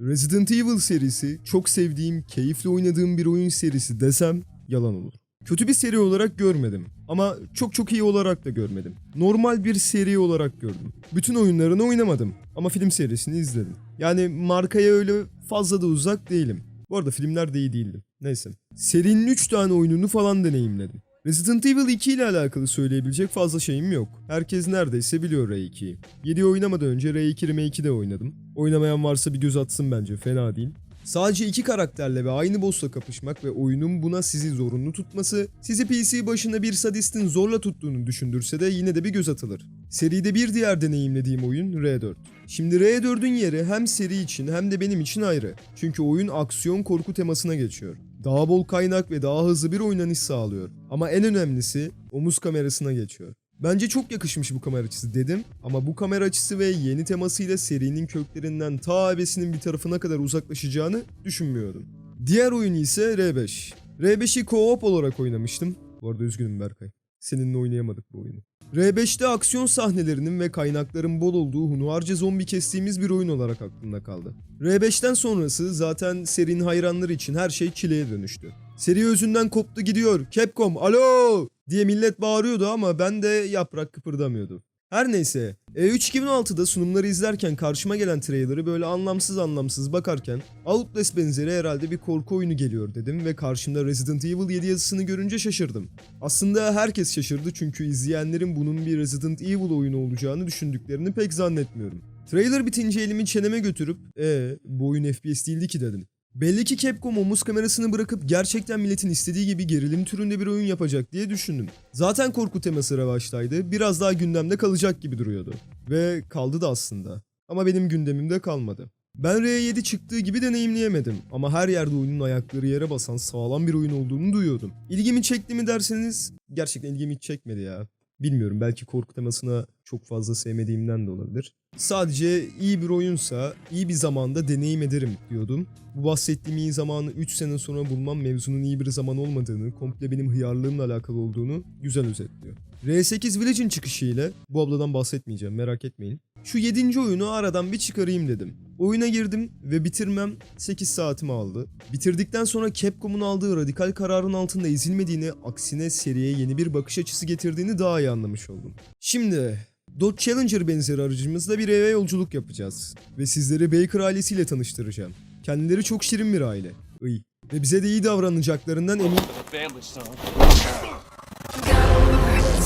Resident Evil serisi çok sevdiğim, keyifli oynadığım bir oyun serisi desem yalan olur. Kötü bir seri olarak görmedim ama çok çok iyi olarak da görmedim. Normal bir seri olarak gördüm. Bütün oyunlarını oynamadım ama film serisini izledim. Yani markaya öyle fazla da uzak değilim. Bu arada filmler de iyi değildi. Neyse. Serinin 3 tane oyununu falan deneyimledim. Resident Evil 2 ile alakalı söyleyebilecek fazla şeyim yok. Herkes neredeyse biliyor R2'yi. 7'yi oynamadan önce R2 Remake'i de oynadım. Oynamayan varsa bir göz atsın bence fena değil. Sadece iki karakterle ve aynı boss'la kapışmak ve oyunun buna sizi zorunlu tutması, sizi PC başında bir sadistin zorla tuttuğunu düşündürse de yine de bir göz atılır. Seride bir diğer deneyimlediğim oyun R4. Şimdi R4'ün yeri hem seri için hem de benim için ayrı. Çünkü oyun aksiyon korku temasına geçiyor. Daha bol kaynak ve daha hızlı bir oynanış sağlıyor. Ama en önemlisi omuz kamerasına geçiyor. Bence çok yakışmış bu kamera açısı dedim ama bu kamera açısı ve yeni temasıyla serinin köklerinden ta ebesinin bir tarafına kadar uzaklaşacağını düşünmüyordum. Diğer oyun ise R5. R5'i co-op olarak oynamıştım. Bu arada üzgünüm Berkay. Seninle oynayamadık bu oyunu. R5'te aksiyon sahnelerinin ve kaynakların bol olduğu hunharca zombi kestiğimiz bir oyun olarak aklımda kaldı. R5'ten sonrası zaten serinin hayranları için her şey çileye dönüştü. Seri özünden koptu gidiyor. Capcom alo diye millet bağırıyordu ama ben de yaprak kıpırdamıyordu. Her neyse, E E3 2016'da sunumları izlerken karşıma gelen trailer'ı böyle anlamsız anlamsız bakarken Outlast benzeri herhalde bir korku oyunu geliyor dedim ve karşımda Resident Evil 7 yazısını görünce şaşırdım. Aslında herkes şaşırdı çünkü izleyenlerin bunun bir Resident Evil oyunu olacağını düşündüklerini pek zannetmiyorum. Trailer bitince elimi çeneme götürüp e bu oyun FPS değildi ki dedim. Belli ki Capcom omuz kamerasını bırakıp gerçekten milletin istediği gibi gerilim türünde bir oyun yapacak diye düşündüm. Zaten korku teması revaçtaydı, biraz daha gündemde kalacak gibi duruyordu. Ve kaldı da aslında. Ama benim gündemimde kalmadı. Ben R7 çıktığı gibi deneyimleyemedim ama her yerde oyunun ayakları yere basan sağlam bir oyun olduğunu duyuyordum. İlgimi çekti mi derseniz gerçekten ilgimi çekmedi ya. Bilmiyorum belki korku temasına çok fazla sevmediğimden de olabilir. Sadece iyi bir oyunsa iyi bir zamanda deneyim ederim diyordum. Bu bahsettiğim iyi zamanı 3 sene sonra bulmam mevzunun iyi bir zaman olmadığını, komple benim hıyarlığımla alakalı olduğunu güzel özetliyor. R8 Village'in çıkışıyla, bu abladan bahsetmeyeceğim merak etmeyin. Şu 7. oyunu aradan bir çıkarayım dedim. Oyuna girdim ve bitirmem 8 saatimi aldı. Bitirdikten sonra Capcom'un aldığı radikal kararın altında ezilmediğini, aksine seriye yeni bir bakış açısı getirdiğini daha iyi anlamış oldum. Şimdi Dodge Challenger benzeri aracımızla bir eve yolculuk yapacağız. Ve sizleri Baker ailesiyle tanıştıracağım. Kendileri çok şirin bir aile. Iy. Ve bize de iyi davranacaklarından emin...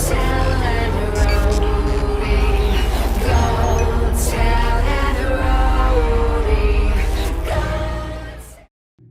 sound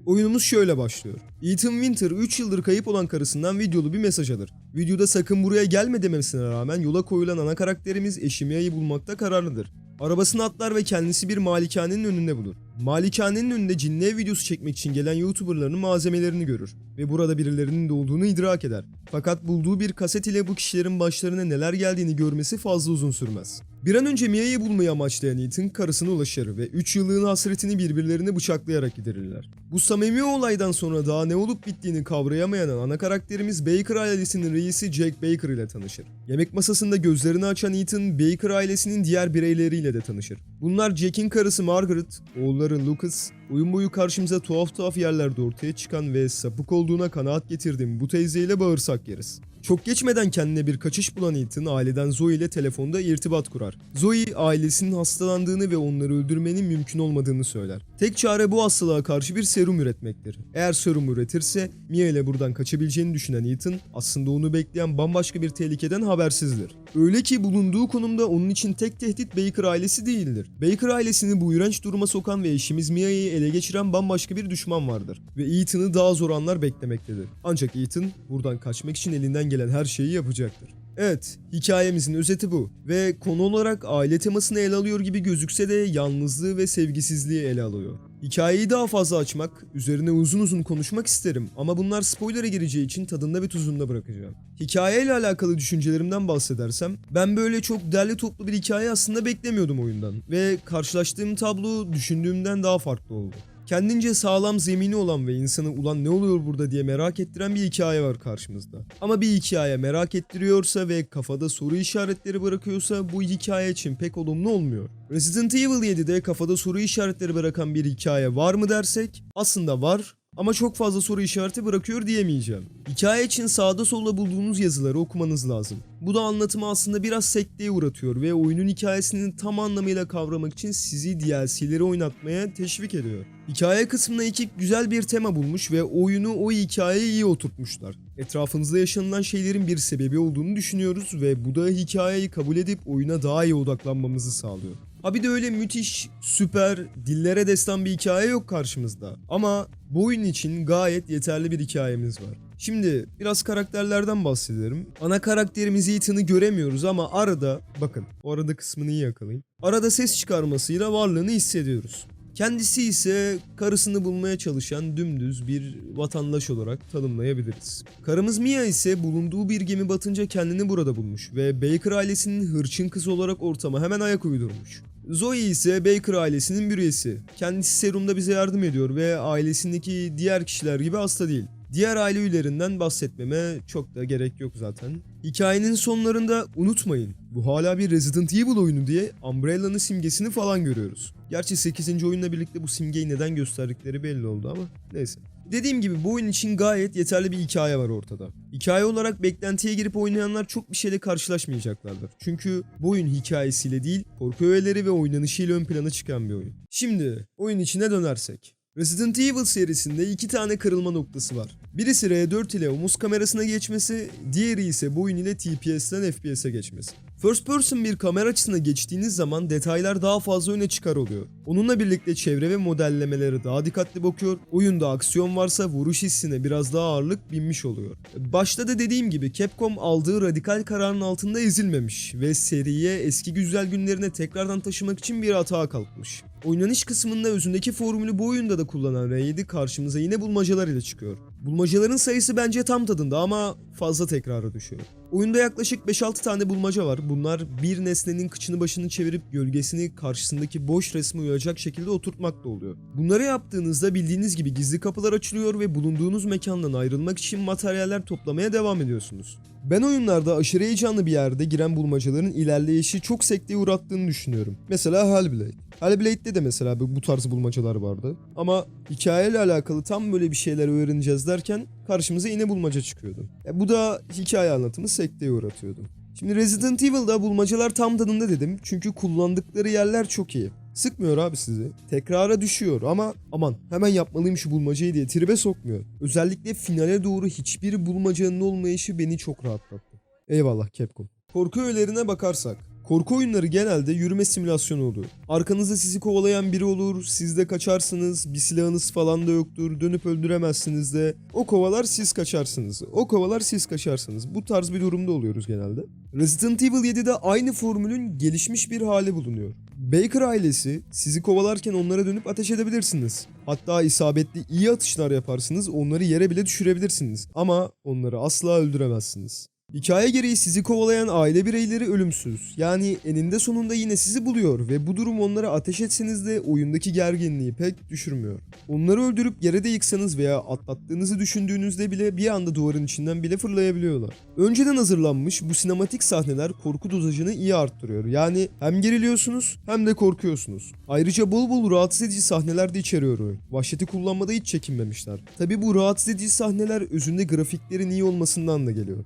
Oyunumuz şöyle başlıyor. Ethan Winter 3 yıldır kayıp olan karısından videolu bir mesaj alır. Videoda sakın buraya gelme demesine rağmen yola koyulan ana karakterimiz eşi Mia'yı bulmakta kararlıdır. Arabasını atlar ve kendisi bir malikanenin önünde bulur. Malikanenin önünde cinli ev videosu çekmek için gelen YouTuber'ların malzemelerini görür ve burada birilerinin de olduğunu idrak eder. Fakat bulduğu bir kaset ile bu kişilerin başlarına neler geldiğini görmesi fazla uzun sürmez. Bir an önce Mia'yı bulmayı amaçlayan Ethan karısına ulaşır ve 3 yıllığın hasretini birbirlerine bıçaklayarak giderirler. Bu samimi olaydan sonra daha ne olup bittiğini kavrayamayan ana karakterimiz Baker ailesinin reisi Jack Baker ile tanışır. Yemek masasında gözlerini açan Ethan, Baker ailesinin diğer bireyleriyle de tanışır. Bunlar Jack'in karısı Margaret, oğulları Lucas, oyun boyu karşımıza tuhaf tuhaf yerlerde ortaya çıkan ve sapık olduğuna kanaat getirdiğim bu teyzeyle bağırsak yeriz. Çok geçmeden kendine bir kaçış bulan Ethan aileden Zoe ile telefonda irtibat kurar. Zoe ailesinin hastalandığını ve onları öldürmenin mümkün olmadığını söyler. Tek çare bu hastalığa karşı bir serum üretmektir. Eğer serum üretirse Mia ile buradan kaçabileceğini düşünen Ethan aslında onu bekleyen bambaşka bir tehlikeden habersizdir. Öyle ki bulunduğu konumda onun için tek tehdit Baker ailesi değildir. Baker ailesini bu iğrenç duruma sokan ve eşimiz Mia'yı ele geçiren bambaşka bir düşman vardır. Ve Ethan'ı daha zor anlar beklemektedir. Ancak Ethan buradan kaçmak için elinden gelen her şeyi yapacaktır. Evet, hikayemizin özeti bu. Ve konu olarak aile temasını ele alıyor gibi gözükse de yalnızlığı ve sevgisizliği ele alıyor. Hikayeyi daha fazla açmak, üzerine uzun uzun konuşmak isterim ama bunlar spoiler'a gireceği için tadında ve tuzunda bırakacağım. Hikayeyle alakalı düşüncelerimden bahsedersem, ben böyle çok derli toplu bir hikaye aslında beklemiyordum oyundan ve karşılaştığım tablo düşündüğümden daha farklı oldu. Kendince sağlam zemini olan ve insanı ulan ne oluyor burada diye merak ettiren bir hikaye var karşımızda. Ama bir hikaye merak ettiriyorsa ve kafada soru işaretleri bırakıyorsa bu hikaye için pek olumlu olmuyor. Resident Evil 7'de kafada soru işaretleri bırakan bir hikaye var mı dersek aslında var ama çok fazla soru işareti bırakıyor diyemeyeceğim. Hikaye için sağda solda bulduğunuz yazıları okumanız lazım. Bu da anlatımı aslında biraz sekteye uğratıyor ve oyunun hikayesinin tam anlamıyla kavramak için sizi DLC'leri oynatmaya teşvik ediyor. Hikaye kısmına ekip güzel bir tema bulmuş ve oyunu o hikayeye iyi oturtmuşlar. Etrafınızda yaşanılan şeylerin bir sebebi olduğunu düşünüyoruz ve bu da hikayeyi kabul edip oyuna daha iyi odaklanmamızı sağlıyor. Ha bir de öyle müthiş, süper, dillere destan bir hikaye yok karşımızda. Ama bu oyun için gayet yeterli bir hikayemiz var. Şimdi biraz karakterlerden bahsedelim. Ana karakterimiz Ethan'ı göremiyoruz ama arada, bakın o arada kısmını iyi yakalayın. Arada ses çıkarmasıyla varlığını hissediyoruz. Kendisi ise karısını bulmaya çalışan dümdüz bir vatandaş olarak tanımlayabiliriz. Karımız Mia ise bulunduğu bir gemi batınca kendini burada bulmuş ve Baker ailesinin hırçın kızı olarak ortama hemen ayak uydurmuş. Zoe ise Baker ailesinin bir üyesi. Kendisi serumda bize yardım ediyor ve ailesindeki diğer kişiler gibi hasta değil. Diğer aile üyelerinden bahsetmeme çok da gerek yok zaten. Hikayenin sonlarında unutmayın bu hala bir Resident Evil oyunu diye Umbrella'nın simgesini falan görüyoruz. Gerçi 8. oyunla birlikte bu simgeyi neden gösterdikleri belli oldu ama neyse. Dediğim gibi bu oyun için gayet yeterli bir hikaye var ortada. Hikaye olarak beklentiye girip oynayanlar çok bir şeyle karşılaşmayacaklardır. Çünkü bu oyun hikayesiyle değil, korku öğeleri ve oynanışıyla ön plana çıkan bir oyun. Şimdi oyun içine dönersek. Resident Evil serisinde iki tane kırılma noktası var. Birisi R4 ile omuz kamerasına geçmesi, diğeri ise bu oyun ile TPS'den FPS'e geçmesi. First person bir kamera açısına geçtiğiniz zaman detaylar daha fazla öne çıkar oluyor. Onunla birlikte çevre ve modellemeleri daha dikkatli bakıyor, oyunda aksiyon varsa vuruş hissine biraz daha ağırlık binmiş oluyor. Başta da dediğim gibi Capcom aldığı radikal kararın altında ezilmemiş ve seriye eski güzel günlerine tekrardan taşımak için bir hata kalkmış. Oynanış kısmında özündeki formülü bu oyunda da kullanan R7 karşımıza yine bulmacalar ile çıkıyor. Bulmacaların sayısı bence tam tadında ama fazla tekrara düşüyor. Oyunda yaklaşık 5-6 tane bulmaca var. Bunlar bir nesnenin kıçını başını çevirip gölgesini karşısındaki boş resme uyacak şekilde oturtmakta oluyor. Bunları yaptığınızda bildiğiniz gibi gizli kapılar açılıyor ve bulunduğunuz mekandan ayrılmak için materyaller toplamaya devam ediyorsunuz. Ben oyunlarda aşırı heyecanlı bir yerde giren bulmacaların ilerleyişi çok sekteye uğrattığını düşünüyorum. Mesela Hellblade. Hellblade'de de mesela bu tarz bulmacalar vardı. Ama hikayeyle alakalı tam böyle bir şeyler öğreneceğiz derken karşımıza yine bulmaca çıkıyordu. E bu da hikaye anlatımı sekteye uğratıyordu. Şimdi Resident Evil'da bulmacalar tam tadında dedim çünkü kullandıkları yerler çok iyi. Sıkmıyor abi sizi. Tekrara düşüyor ama aman hemen yapmalıyım şu bulmacayı diye tribe sokmuyor. Özellikle finale doğru hiçbir bulmacanın olmayışı beni çok rahatlattı. Eyvallah Capcom. Korku öğelerine bakarsak. Korku oyunları genelde yürüme simülasyonu oluyor. Arkanızda sizi kovalayan biri olur, siz de kaçarsınız, bir silahınız falan da yoktur, dönüp öldüremezsiniz de. O kovalar siz kaçarsınız, o kovalar siz kaçarsınız. Bu tarz bir durumda oluyoruz genelde. Resident Evil 7'de aynı formülün gelişmiş bir hali bulunuyor. Baker ailesi sizi kovalarken onlara dönüp ateş edebilirsiniz. Hatta isabetli iyi atışlar yaparsınız, onları yere bile düşürebilirsiniz. Ama onları asla öldüremezsiniz. Hikaye gereği sizi kovalayan aile bireyleri ölümsüz. Yani eninde sonunda yine sizi buluyor ve bu durum onlara ateş etseniz de oyundaki gerginliği pek düşürmüyor. Onları öldürüp yere de yıksanız veya atlattığınızı düşündüğünüzde bile bir anda duvarın içinden bile fırlayabiliyorlar. Önceden hazırlanmış bu sinematik sahneler korku dozajını iyi arttırıyor. Yani hem geriliyorsunuz hem de korkuyorsunuz. Ayrıca bol bol rahatsız edici sahneler de içeriyor oyun. Vahşeti kullanmada hiç çekinmemişler. Tabi bu rahatsız edici sahneler özünde grafiklerin iyi olmasından da geliyor.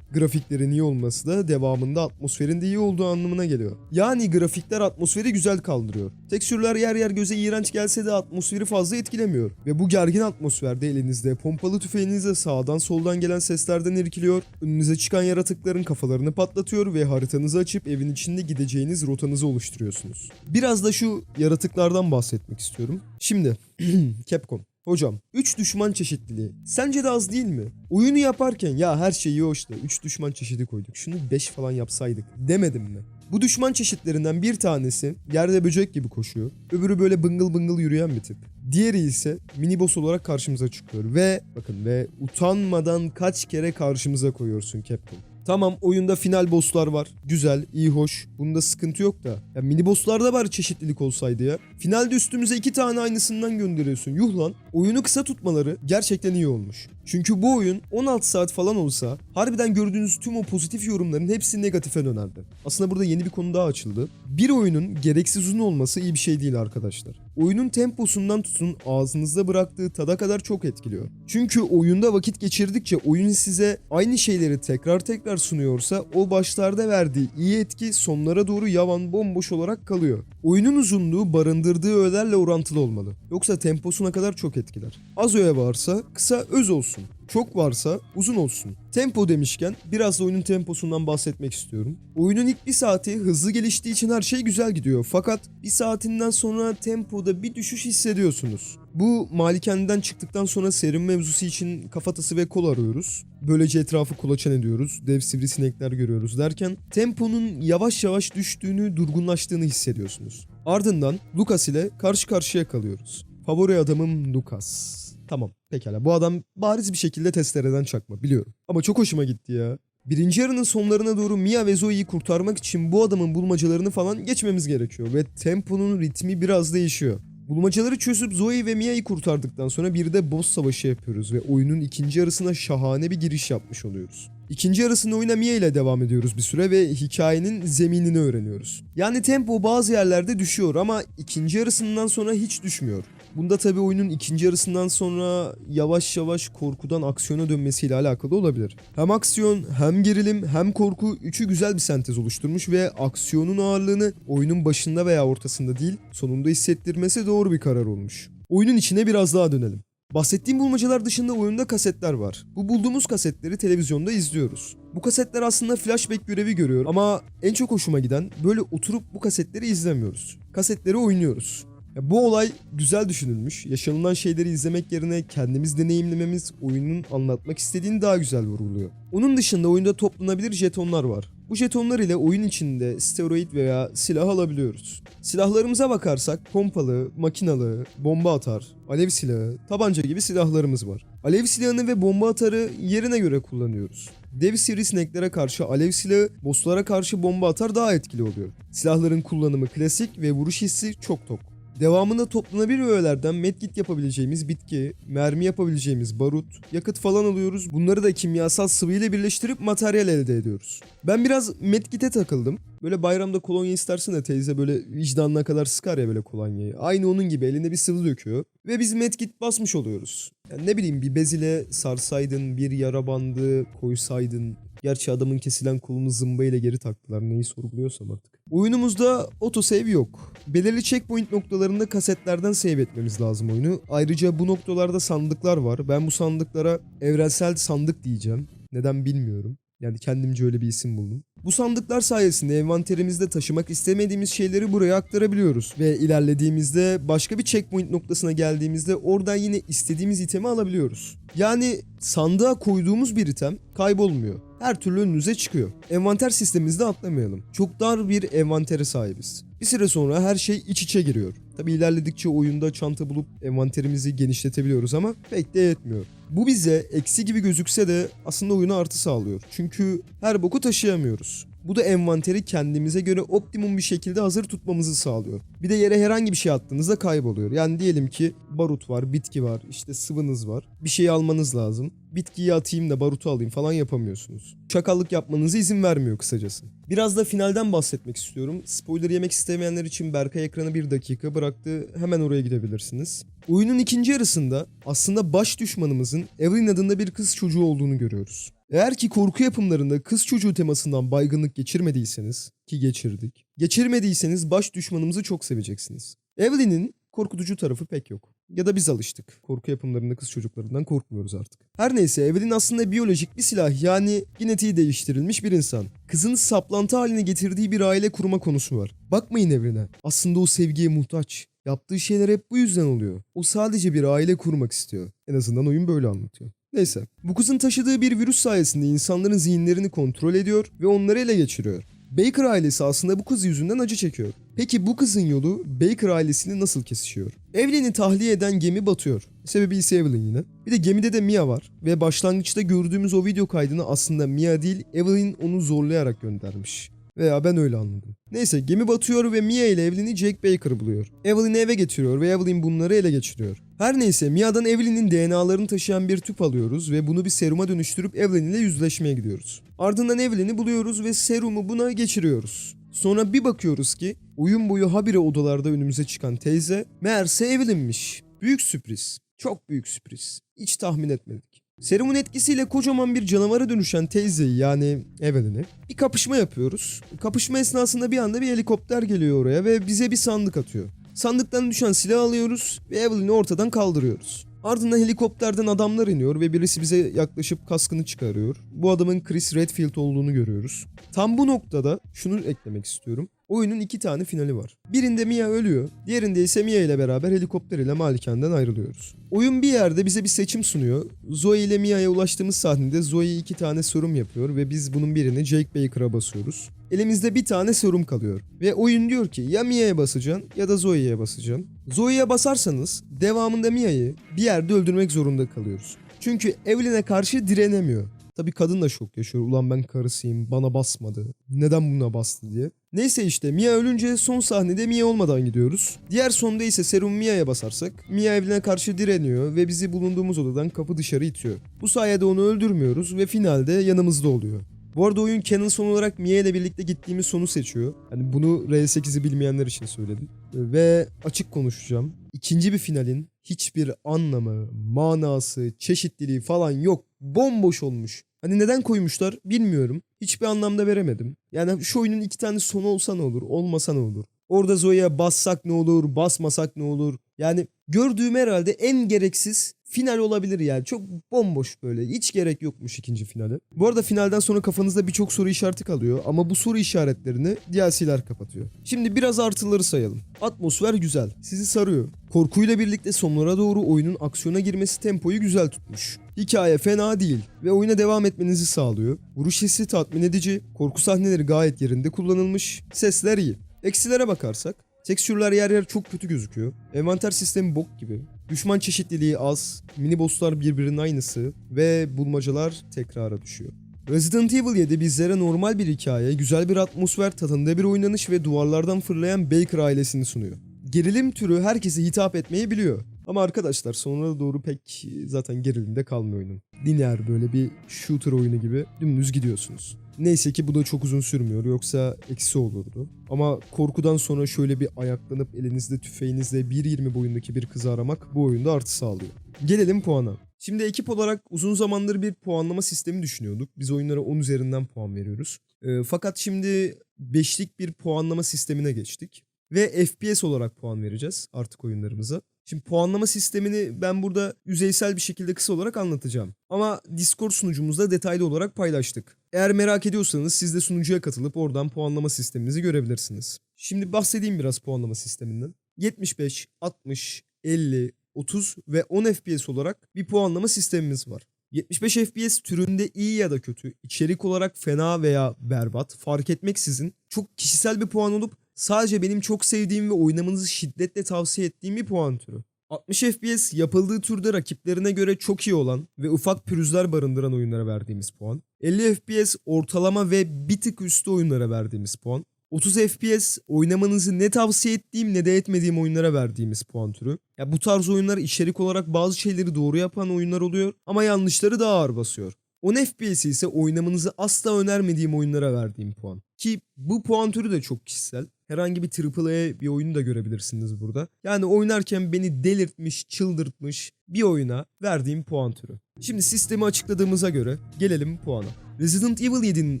Grafiklerin iyi olması da devamında atmosferin de iyi olduğu anlamına geliyor. Yani grafikler atmosferi güzel kaldırıyor. Tekstürler yer yer göze iğrenç gelse de atmosferi fazla etkilemiyor. Ve bu gergin atmosferde elinizde pompalı tüfeğinizle sağdan soldan gelen seslerden irkiliyor, önünüze çıkan yaratıkların kafalarını patlatıyor ve haritanızı açıp evin içinde gideceğiniz rotanızı oluşturuyorsunuz. Biraz da şu yaratıklardan bahsetmek istiyorum. Şimdi Capcom. Hocam 3 düşman çeşitliliği. Sence de az değil mi? Oyunu yaparken ya her şey iyi hoş da 3 düşman çeşidi koyduk. Şunu 5 falan yapsaydık demedim mi? Bu düşman çeşitlerinden bir tanesi yerde böcek gibi koşuyor. Öbürü böyle bıngıl bıngıl yürüyen bir tip. Diğeri ise mini boss olarak karşımıza çıkıyor ve bakın ve utanmadan kaç kere karşımıza koyuyorsun Capcom. Tamam oyunda final bosslar var. Güzel, iyi, hoş. Bunda sıkıntı yok da. Ya mini bosslarda bari çeşitlilik olsaydı ya. Finalde üstümüze iki tane aynısından gönderiyorsun. Yuh lan. Oyunu kısa tutmaları gerçekten iyi olmuş. Çünkü bu oyun 16 saat falan olsa harbiden gördüğünüz tüm o pozitif yorumların hepsi negatife dönerdi. Aslında burada yeni bir konu daha açıldı. Bir oyunun gereksiz uzun olması iyi bir şey değil arkadaşlar. Oyunun temposundan tutun ağzınızda bıraktığı tada kadar çok etkiliyor. Çünkü oyunda vakit geçirdikçe oyun size aynı şeyleri tekrar tekrar sunuyorsa o başlarda verdiği iyi etki sonlara doğru yavan bomboş olarak kalıyor. Oyunun uzunluğu barındırdığı öğelerle orantılı olmalı. Yoksa temposuna kadar çok etkiler. Az öğe varsa kısa öz olsun. Çok varsa uzun olsun. Tempo demişken biraz da oyunun temposundan bahsetmek istiyorum. Oyunun ilk bir saati hızlı geliştiği için her şey güzel gidiyor. Fakat bir saatinden sonra tempoda bir düşüş hissediyorsunuz. Bu malikaneden çıktıktan sonra serum mevzusu için kafatası ve kol arıyoruz. Böylece etrafı kolaçan ediyoruz. Dev sivrisinekler görüyoruz derken temponun yavaş yavaş düştüğünü, durgunlaştığını hissediyorsunuz. Ardından Lucas ile karşı karşıya kalıyoruz. Favori adamım Lucas. Tamam pekala bu adam bariz bir şekilde testereden çakma biliyorum. Ama çok hoşuma gitti ya. Birinci yarının sonlarına doğru Mia ve Zoe'yi kurtarmak için bu adamın bulmacalarını falan geçmemiz gerekiyor. Ve temponun ritmi biraz değişiyor. Bulmacaları çözüp Zoe ve Mia'yı kurtardıktan sonra bir de boss savaşı yapıyoruz ve oyunun ikinci yarısına şahane bir giriş yapmış oluyoruz. İkinci yarısında oyuna Mia ile devam ediyoruz bir süre ve hikayenin zeminini öğreniyoruz. Yani tempo bazı yerlerde düşüyor ama ikinci yarısından sonra hiç düşmüyor. Bunda tabi oyunun ikinci yarısından sonra yavaş yavaş korkudan aksiyona dönmesiyle alakalı olabilir. Hem aksiyon hem gerilim hem korku üçü güzel bir sentez oluşturmuş ve aksiyonun ağırlığını oyunun başında veya ortasında değil sonunda hissettirmesi doğru bir karar olmuş. Oyunun içine biraz daha dönelim. Bahsettiğim bulmacalar dışında oyunda kasetler var. Bu bulduğumuz kasetleri televizyonda izliyoruz. Bu kasetler aslında flashback görevi görüyor ama en çok hoşuma giden böyle oturup bu kasetleri izlemiyoruz. Kasetleri oynuyoruz. Bu olay güzel düşünülmüş. Yaşanılan şeyleri izlemek yerine kendimiz deneyimlememiz oyunun anlatmak istediğini daha güzel vurguluyor. Onun dışında oyunda toplanabilir jetonlar var. Bu jetonlar ile oyun içinde steroid veya silah alabiliyoruz. Silahlarımıza bakarsak pompalı, makinalı, bomba atar, alev silahı, tabanca gibi silahlarımız var. Alev silahını ve bomba atarı yerine göre kullanıyoruz. Dev sivrisineklere karşı alev silahı, bosslara karşı bomba atar daha etkili oluyor. Silahların kullanımı klasik ve vuruş hissi çok tok. Devamında toplanabilir öğelerden medkit yapabileceğimiz bitki, mermi yapabileceğimiz barut, yakıt falan alıyoruz. Bunları da kimyasal sıvı ile birleştirip materyal elde ediyoruz. Ben biraz medkite takıldım. Böyle bayramda kolonya istersin de teyze böyle vicdanına kadar sıkar ya böyle kolonyayı. Aynı onun gibi elinde bir sıvı döküyor. Ve biz medkit basmış oluyoruz. Yani ne bileyim bir bez ile sarsaydın, bir yara bandı koysaydın. Gerçi adamın kesilen kolunu zımba ile geri taktılar. Neyi sorguluyorsam artık. Oyunumuzda autosave yok. Belirli checkpoint noktalarında kasetlerden save etmemiz lazım oyunu. Ayrıca bu noktalarda sandıklar var. Ben bu sandıklara evrensel sandık diyeceğim. Neden bilmiyorum. Yani kendimce öyle bir isim buldum. Bu sandıklar sayesinde envanterimizde taşımak istemediğimiz şeyleri buraya aktarabiliyoruz. Ve ilerlediğimizde başka bir checkpoint noktasına geldiğimizde oradan yine istediğimiz itemi alabiliyoruz. Yani sandığa koyduğumuz bir item kaybolmuyor. Her türlü önünüze çıkıyor. Envanter sistemimizde atlamayalım. Çok dar bir envantere sahibiz. Bir süre sonra her şey iç içe giriyor. Tabi ilerledikçe oyunda çanta bulup envanterimizi genişletebiliyoruz ama pek de yetmiyor. Bu bize eksi gibi gözükse de aslında oyuna artı sağlıyor. Çünkü her boku taşıyamıyoruz. Bu da envanteri kendimize göre optimum bir şekilde hazır tutmamızı sağlıyor. Bir de yere herhangi bir şey attığınızda kayboluyor. Yani diyelim ki barut var, bitki var, işte sıvınız var. Bir şey almanız lazım. Bitkiyi atayım da barutu alayım falan yapamıyorsunuz. Çakallık yapmanıza izin vermiyor kısacası. Biraz da finalden bahsetmek istiyorum. Spoiler yemek istemeyenler için Berkay ekranı bir dakika bıraktı. Hemen oraya gidebilirsiniz. Oyunun ikinci yarısında aslında baş düşmanımızın Evelyn adında bir kız çocuğu olduğunu görüyoruz. Eğer ki korku yapımlarında kız çocuğu temasından baygınlık geçirmediyseniz ki geçirdik. Geçirmediyseniz baş düşmanımızı çok seveceksiniz. Evelyn'in korkutucu tarafı pek yok. Ya da biz alıştık. Korku yapımlarında kız çocuklarından korkmuyoruz artık. Her neyse Evelyn aslında biyolojik bir silah yani genetiği değiştirilmiş bir insan. Kızın saplantı haline getirdiği bir aile kurma konusu var. Bakmayın Evelyn'e. Aslında o sevgiye muhtaç. Yaptığı şeyler hep bu yüzden oluyor. O sadece bir aile kurmak istiyor. En azından oyun böyle anlatıyor. Neyse. Bu kızın taşıdığı bir virüs sayesinde insanların zihinlerini kontrol ediyor ve onları ele geçiriyor. Baker ailesi aslında bu kız yüzünden acı çekiyor. Peki bu kızın yolu Baker ailesini nasıl kesişiyor? Evleni tahliye eden gemi batıyor Sebebi ise Evelyn yine. Bir de gemide de Mia var ve başlangıçta gördüğümüz o video kaydını aslında Mia değil Evelyn onu zorlayarak göndermiş. Veya ben öyle anladım. Neyse gemi batıyor ve Mia ile Evelyn'i Jack Baker buluyor. Evelyn'i eve getiriyor ve Evelyn bunları ele geçiriyor. Her neyse Mia'dan Evelyn'in DNA'larını taşıyan bir tüp alıyoruz ve bunu bir seruma dönüştürüp Evelyn ile yüzleşmeye gidiyoruz. Ardından Evelyn'i buluyoruz ve serumu buna geçiriyoruz. Sonra bir bakıyoruz ki oyun boyu habire odalarda önümüze çıkan teyze meğerse Evelyn'miş. Büyük sürpriz. Çok büyük sürpriz. Hiç tahmin etmedik. Serumun etkisiyle kocaman bir canavara dönüşen teyzeyi yani Evelyn'i bir kapışma yapıyoruz. Kapışma esnasında bir anda bir helikopter geliyor oraya ve bize bir sandık atıyor. Sandıktan düşen silahı alıyoruz ve Evelyn'i ortadan kaldırıyoruz. Ardından helikopterden adamlar iniyor ve birisi bize yaklaşıp kaskını çıkarıyor. Bu adamın Chris Redfield olduğunu görüyoruz. Tam bu noktada şunu eklemek istiyorum. Oyunun iki tane finali var. Birinde Mia ölüyor, diğerinde ise Mia ile beraber helikopter ile malikenden ayrılıyoruz. Oyun bir yerde bize bir seçim sunuyor. Zoe ile Mia'ya ulaştığımız sahnede Zoe iki tane sorum yapıyor ve biz bunun birini Jake Baker'a basıyoruz. Elimizde bir tane sorum kalıyor. Ve oyun diyor ki ya Mia'ya basacaksın ya da Zoe'ye basacaksın. Zoe'ye basarsanız devamında Mia'yı bir yerde öldürmek zorunda kalıyoruz. Çünkü Evelyn'e karşı direnemiyor. Tabii kadın da şok yaşıyor. Ulan ben karısıyım bana basmadı. Neden buna bastı diye. Neyse işte Mia ölünce son sahnede Mia olmadan gidiyoruz. Diğer sonda ise serum Mia'ya basarsak Mia Evelyn'e karşı direniyor ve bizi bulunduğumuz odadan kapı dışarı itiyor. Bu sayede onu öldürmüyoruz ve finalde yanımızda oluyor. Bu arada oyun canon son olarak Mia ile birlikte gittiğimiz sonu seçiyor. Yani bunu R8'i bilmeyenler için söyledim. Ve açık konuşacağım. İkinci bir finalin hiçbir anlamı, manası, çeşitliliği falan yok. Bomboş olmuş. Hani neden koymuşlar bilmiyorum. Hiçbir anlamda veremedim. Yani şu oyunun iki tane sonu olsa ne olur, olmasa ne olur? Orada Zoe'ye bassak ne olur, basmasak ne olur? Yani gördüğüm herhalde en gereksiz final olabilir yani. Çok bomboş böyle. Hiç gerek yokmuş ikinci finale. Bu arada finalden sonra kafanızda birçok soru işareti kalıyor ama bu soru işaretlerini DLC'ler kapatıyor. Şimdi biraz artıları sayalım. Atmosfer güzel. Sizi sarıyor. Korkuyla birlikte sonlara doğru oyunun aksiyona girmesi tempoyu güzel tutmuş. Hikaye fena değil ve oyuna devam etmenizi sağlıyor. Vuruş hissi tatmin edici, korku sahneleri gayet yerinde kullanılmış, sesler iyi. Eksilere bakarsak, tekstürler yer yer çok kötü gözüküyor. Envanter sistemi bok gibi. Düşman çeşitliliği az, mini bosslar birbirinin aynısı ve bulmacalar tekrara düşüyor. Resident Evil 7 bizlere normal bir hikaye, güzel bir atmosfer, tadında bir oynanış ve duvarlardan fırlayan Baker ailesini sunuyor. Gerilim türü herkese hitap etmeyi biliyor. Ama arkadaşlar sonlara doğru pek zaten gerilimde kalmıyor oyunun. Lineer böyle bir shooter oyunu gibi dümdüz gidiyorsunuz. Neyse ki bu da çok uzun sürmüyor yoksa eksi olurdu. Ama korkudan sonra şöyle bir ayaklanıp elinizde tüfeğinizle 1.20 boyundaki bir kızı aramak bu oyunda artı sağlıyor. Gelelim puana. Şimdi ekip olarak uzun zamandır bir puanlama sistemi düşünüyorduk. Biz oyunlara 10 üzerinden puan veriyoruz. Ee, fakat şimdi 5'lik bir puanlama sistemine geçtik. Ve FPS olarak puan vereceğiz artık oyunlarımıza. Şimdi puanlama sistemini ben burada yüzeysel bir şekilde kısa olarak anlatacağım. Ama Discord sunucumuzda detaylı olarak paylaştık. Eğer merak ediyorsanız siz de sunucuya katılıp oradan puanlama sisteminizi görebilirsiniz. Şimdi bahsedeyim biraz puanlama sisteminden. 75, 60, 50, 30 ve 10 FPS olarak bir puanlama sistemimiz var. 75 FPS türünde iyi ya da kötü, içerik olarak fena veya berbat fark etmeksizin çok kişisel bir puan olup sadece benim çok sevdiğim ve oynamanızı şiddetle tavsiye ettiğim bir puan türü. 60 FPS yapıldığı türde rakiplerine göre çok iyi olan ve ufak pürüzler barındıran oyunlara verdiğimiz puan. 50 FPS ortalama ve bir tık üstü oyunlara verdiğimiz puan. 30 FPS oynamanızı ne tavsiye ettiğim ne de etmediğim oyunlara verdiğimiz puan türü. Ya bu tarz oyunlar içerik olarak bazı şeyleri doğru yapan oyunlar oluyor ama yanlışları daha ağır basıyor. 10 FPS ise oynamanızı asla önermediğim oyunlara verdiğim puan. Ki bu puan türü de çok kişisel. Herhangi bir AAA bir oyunu da görebilirsiniz burada. Yani oynarken beni delirtmiş, çıldırtmış bir oyuna verdiğim puan türü. Şimdi sistemi açıkladığımıza göre gelelim puana. Resident Evil 7'nin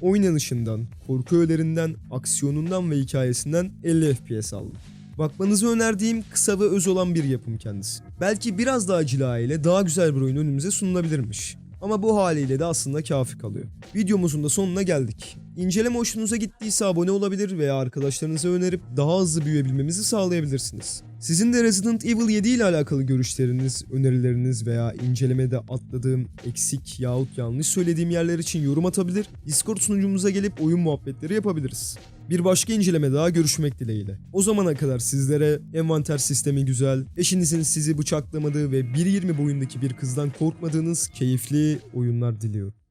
oynanışından, korku öğelerinden, aksiyonundan ve hikayesinden 50 FPS aldım. Bakmanızı önerdiğim kısa ve öz olan bir yapım kendisi. Belki biraz daha cila ile daha güzel bir oyun önümüze sunulabilirmiş. Ama bu haliyle de aslında kafi kalıyor. Videomuzun da sonuna geldik. İnceleme hoşunuza gittiyse abone olabilir veya arkadaşlarınıza önerip daha hızlı büyüyebilmemizi sağlayabilirsiniz. Sizin de Resident Evil 7 ile alakalı görüşleriniz, önerileriniz veya incelemede atladığım, eksik yahut yanlış söylediğim yerler için yorum atabilir, Discord sunucumuza gelip oyun muhabbetleri yapabiliriz. Bir başka inceleme daha görüşmek dileğiyle. O zamana kadar sizlere envanter sistemi güzel, eşinizin sizi bıçaklamadığı ve 1.20 boyundaki bir kızdan korkmadığınız keyifli oyunlar diliyorum.